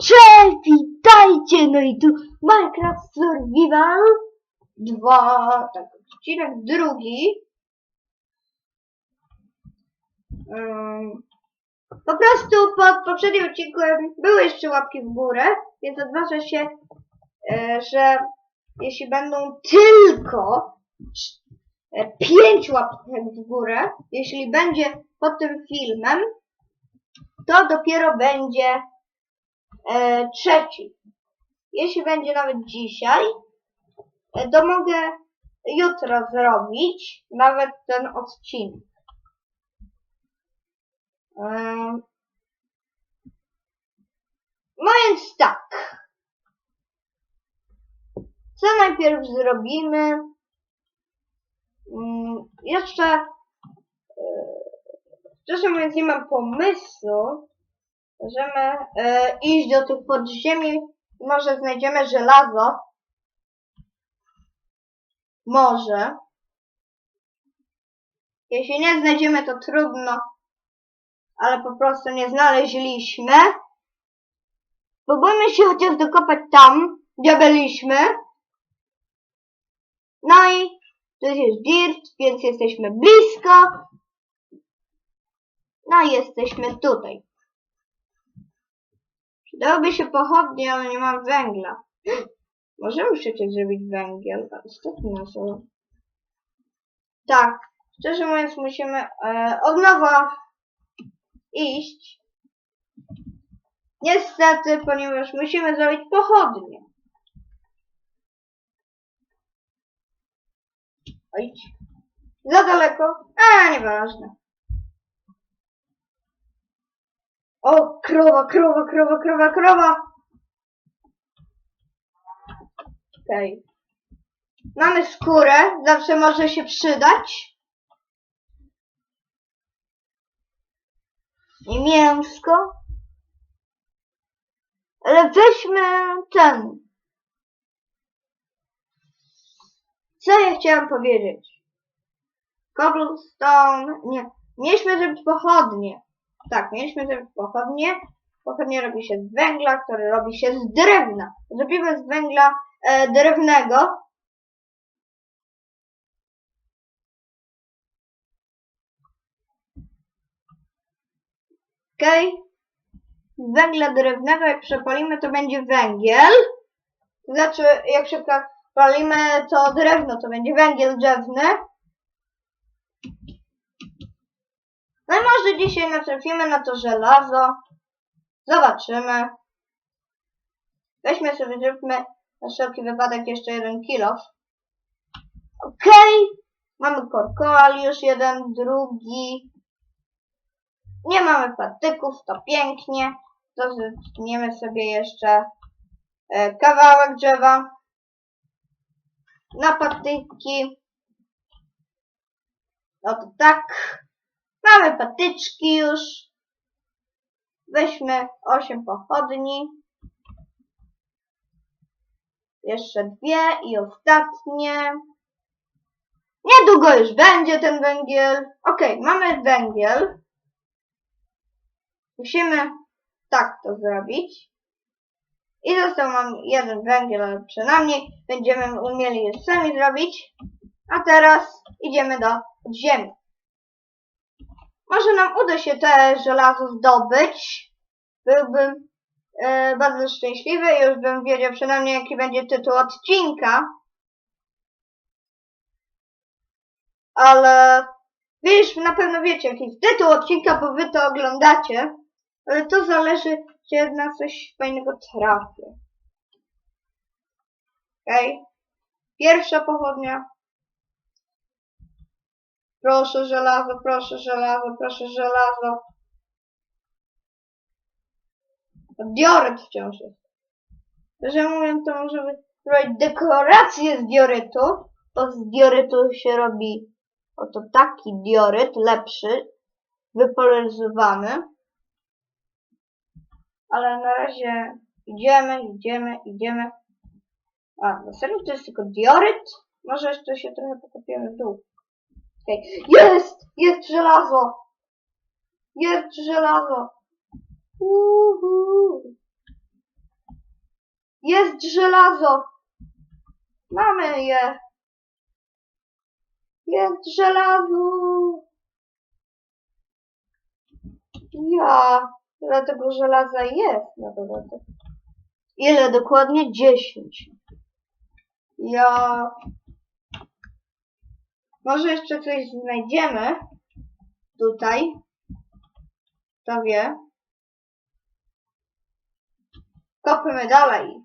Cześć, witajcie! No i tu Minecraft Survival 2, tak, odcinek drugi. Ym, po prostu pod poprzednim odcinkiem były jeszcze łapki w górę, więc odważę się, e, że jeśli będą tylko e, pięć łapek w górę, jeśli będzie pod tym filmem, to dopiero będzie e, trzeci. Jeśli będzie nawet dzisiaj, e, to mogę jutro zrobić nawet ten odcinek. E, no więc tak. Co najpierw zrobimy? Mm, Jeszcze, e, szczerze mówiąc, nie mam pomysłu, Możemy e, iść do tych podziemi. Może znajdziemy żelazo. Może. Jeśli nie znajdziemy, to trudno. Ale po prostu nie znaleźliśmy. Spróbujmy się chociaż dokopać tam, gdzie byliśmy. No i to jest dirt, więc jesteśmy blisko. No i jesteśmy tutaj. Przydałoby się pochodnie, ale nie mam węgla. Możemy przecież zrobić węgiel, ale na sobie. Tak, szczerze mówiąc musimy e, od nowa iść. Niestety, ponieważ musimy zrobić pochodnie. Oj, za daleko? A, nieważne. O, krowa, krowa, krowa, krowa, krowa! Okej. Mamy skórę, zawsze może się przydać. I mięsko. Ale weźmy ten. Co ja chciałam powiedzieć? Cobblestone, nie. Mieliśmy zrobić pochodnie. Tak, mieliśmy zrobić pochodnie. Pochodnie robi się z węgla, który robi się z drewna. Zrobimy z węgla e, drewnego. Okej. Z węgla drewnego, jak przepalimy, to będzie węgiel. Znaczy, jak przepalimy to drewno, to będzie węgiel drzewny. No i może dzisiaj natrafimy na to żelazo. Zobaczymy. Weźmy sobie, zróbmy na wszelki wypadek jeszcze jeden kilo. Okej. Okay. Mamy korkoal już jeden, drugi. Nie mamy patyków, to pięknie. To zetniemy sobie jeszcze e, kawałek drzewa na patyki. No to tak. Mamy patyczki już. Weźmy 8 pochodni. Jeszcze dwie i ostatnie. Niedługo już będzie ten węgiel. Ok, mamy węgiel. Musimy tak to zrobić. I został nam jeden węgiel, ale przynajmniej będziemy umieli je sami zrobić. A teraz idziemy do podziemi. Może nam uda się te żelazo zdobyć. Byłbym e, bardzo szczęśliwy już bym wiedział przynajmniej jaki będzie tytuł odcinka. Ale już na pewno wiecie jaki jest tytuł odcinka, bo wy to oglądacie. Ale to zależy, czy na coś fajnego trafię. Okej. Okay. Pierwsza pochodnia. Proszę żelazo, proszę żelazo, proszę żelazo. Dioryt wciąż jest. Że mówiąc, to możemy robić dekorację z diorytu, bo z diorytu się robi oto taki dioryt, lepszy, wypolaryzowany. Ale na razie idziemy, idziemy, idziemy. A, na serio to jest tylko dioryt? Może jeszcze się trochę pokopiemy w dół. Okay. Jest! Jest żelazo! Jest żelazo! Uhu. Jest żelazo! Mamy je! Jest żelazo! Ja, ile tego żelaza jest na dole? Ile dokładnie? 10. Ja. Może jeszcze coś znajdziemy tutaj. Kto wie? Kopmy dalej.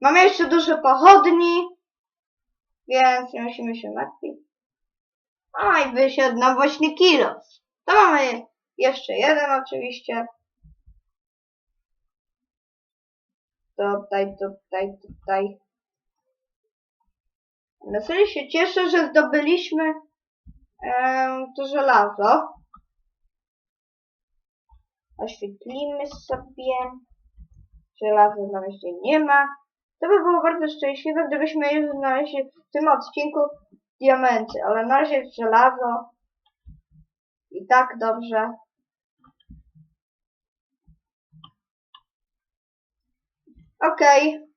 Mamy jeszcze dużo pochodni, więc nie musimy się martwić. A i wysiadł nam właśnie kilos. To mamy jeszcze jeden oczywiście. Tutaj, tutaj, tutaj. Na serio się cieszę, że zdobyliśmy em, to żelazo. Oświetlimy sobie. Żelaza na razie nie ma. To by było bardzo szczęśliwe, gdybyśmy już znaleźli w tym odcinku diamenty, ale na razie jest żelazo. I tak dobrze. Okej.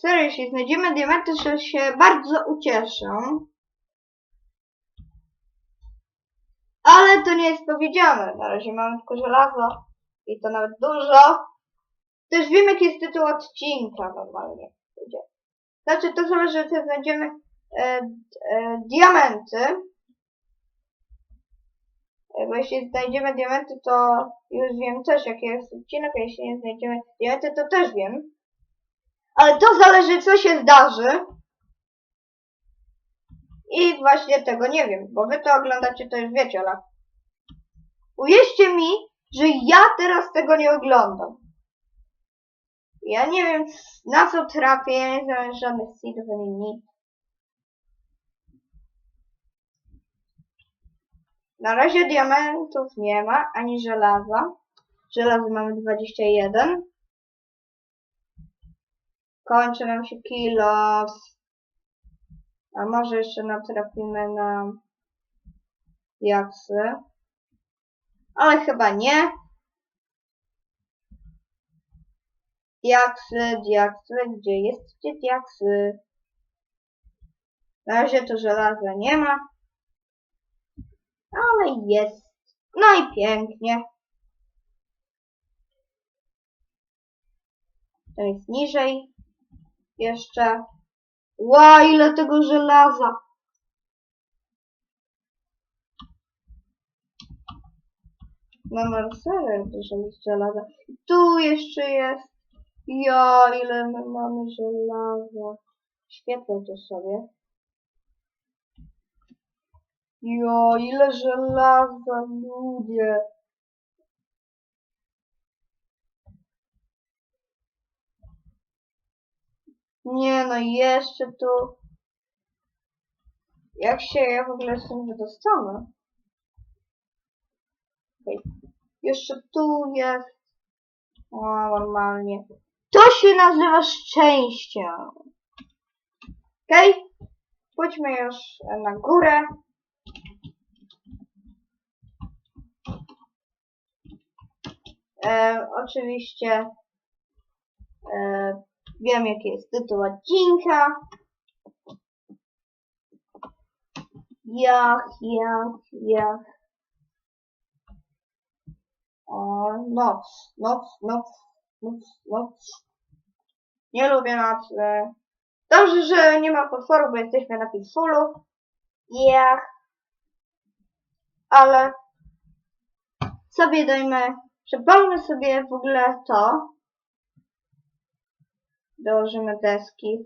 Serio, jeśli znajdziemy diamenty, to się bardzo ucieszę. Ale to nie jest powiedziane. Na razie mamy tylko żelazo. I to nawet dużo. Też wiem, jaki jest tytuł odcinka normalnie. Znaczy, to zależy, czy znajdziemy e, e, diamenty. E, Bo jeśli znajdziemy diamenty, to już wiem też, jaki jest odcinek, a jeśli nie znajdziemy diamenty, to też wiem. Ale to zależy, co się zdarzy. I właśnie tego nie wiem, bo wy to oglądacie, to już wiecie, ale... Uwierzcie mi, że ja teraz tego nie oglądam. Ja nie wiem, na co trafię, ja nie znam żadnych seedów ani nic. Na razie diamentów nie ma, ani żelaza. Żelaza mamy 21. Kończy nam się kilos. A może jeszcze natrafimy na diaksy. Ale chyba nie. Diaksy, diaksy, gdzie jest gdzie diaksy? Na razie to żelaza nie ma. Ale jest. No i pięknie. To jest niżej. Jeszcze. Ła, ile tego żelaza. Na Marserę dużo jest żelaza. Tu jeszcze jest. Ja, ile my mamy żelaza. Świetlę to sobie. Jo, ile żelaza, ludzie. Nie no, jeszcze tu. Jak się ja w ogóle stąd wydostanę? Okej. Jeszcze tu jest. O, normalnie. To się nazywa szczęście. Okej? Pójdźmy już na górę. E, oczywiście wiem jaki jest tytuł odcinka. Jach, jach, jach. O, noc, noc, noc, noc, noc. Nie lubię nocy. Dobrze, że nie ma potworu, bo jesteśmy na Peacefulu. Jach. Ale sobie dajmy, przypomnę sobie w ogóle to. Dołożymy deski.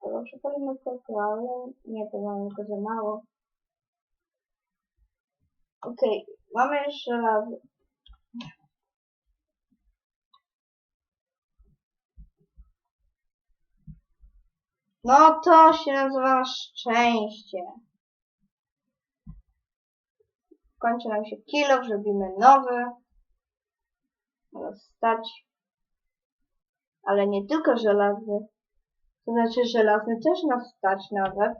Albo przypomnę tylko, ale nie, to mamy go za mało. Okej, mamy jeszcze raz. No to się nazywa szczęście. Kończy nam się kilo, zrobimy nowy. Stać. Ale nie tylko żelazny. To znaczy żelazny też nas stać nawet.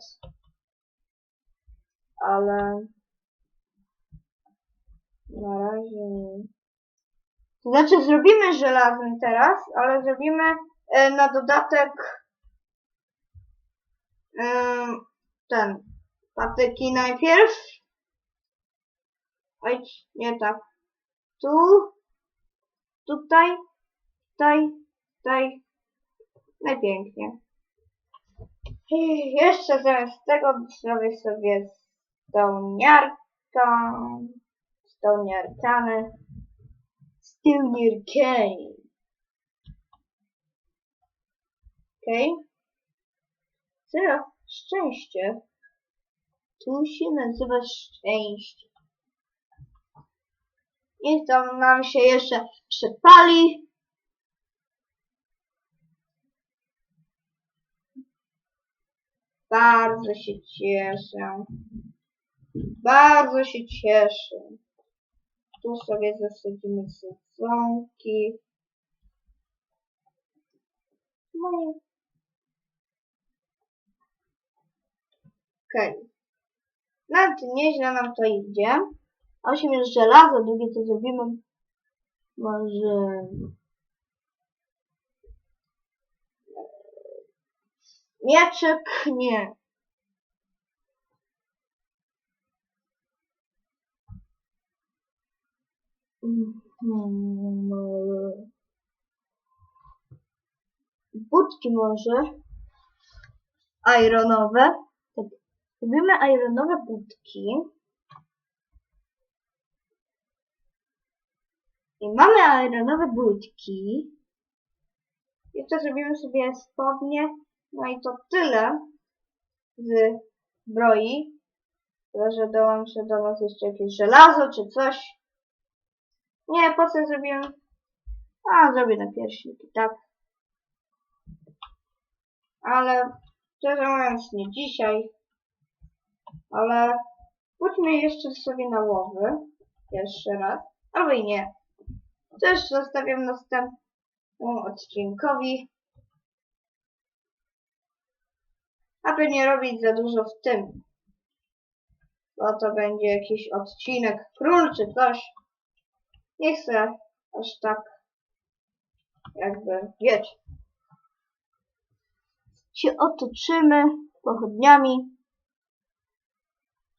Ale... Na razie nie. To znaczy zrobimy żelazny teraz, ale zrobimy e, na dodatek em, ten patyki najpierw. Oj, nie tak. Tu, tutaj, tutaj, tutaj. Najpięknie. I jeszcze zamiast tego zrobię sobie stołniarka, stołniarkany, stołniarkany. Okej. Okay. Zero. Szczęście. Tu się nazywa szczęście. Niech to nam się jeszcze przypali. Bardzo się cieszę. Bardzo się cieszę. Tu sobie zasadzimy sadzonki. No i... Okej. Okay. Nawet nieźle nam to idzie. Osiem jest żelazo, drugie co zrobimy. Może... Mieczyk? Nie. Budki może. Ironowe. Tak. Robimy ironowe budki. I mamy ironowe budki. Jeszcze zrobimy sobie spodnie. No i to tyle z zbroi. Chyba, że dołączę do was jeszcze jakieś żelazo czy coś. Nie, po co zrobiłem? A, zrobię na pierśniki, tak. Ale, szczerze mówiąc, nie dzisiaj. Ale, pójdźmy jeszcze sobie na łowy. Jeszcze raz. Albo i nie. Też zostawiam następnemu odcinkowi. Aby nie robić za dużo w tym. Bo to będzie jakiś odcinek król czy coś. Nie chcę aż tak jakby, wiecie. Się otoczymy pochodniami.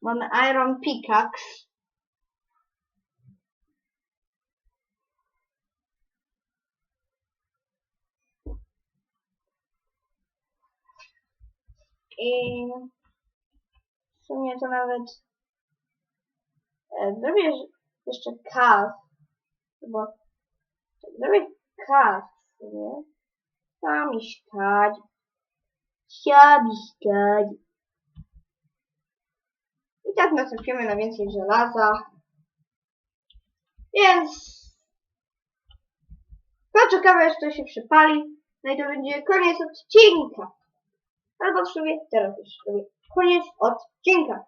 Mamy Iron Pickaxe. I w sumie to nawet e, zrobię jeszcze kaw, bo zrobię kaw, nie? Tam mieszkać, chciała mieszkać. I tak nastąpimy na więcej żelaza. Więc poczekamy aż to się przypali. No i to będzie koniec odcinka. Albo w sumie teraz już robię koniec odcinka.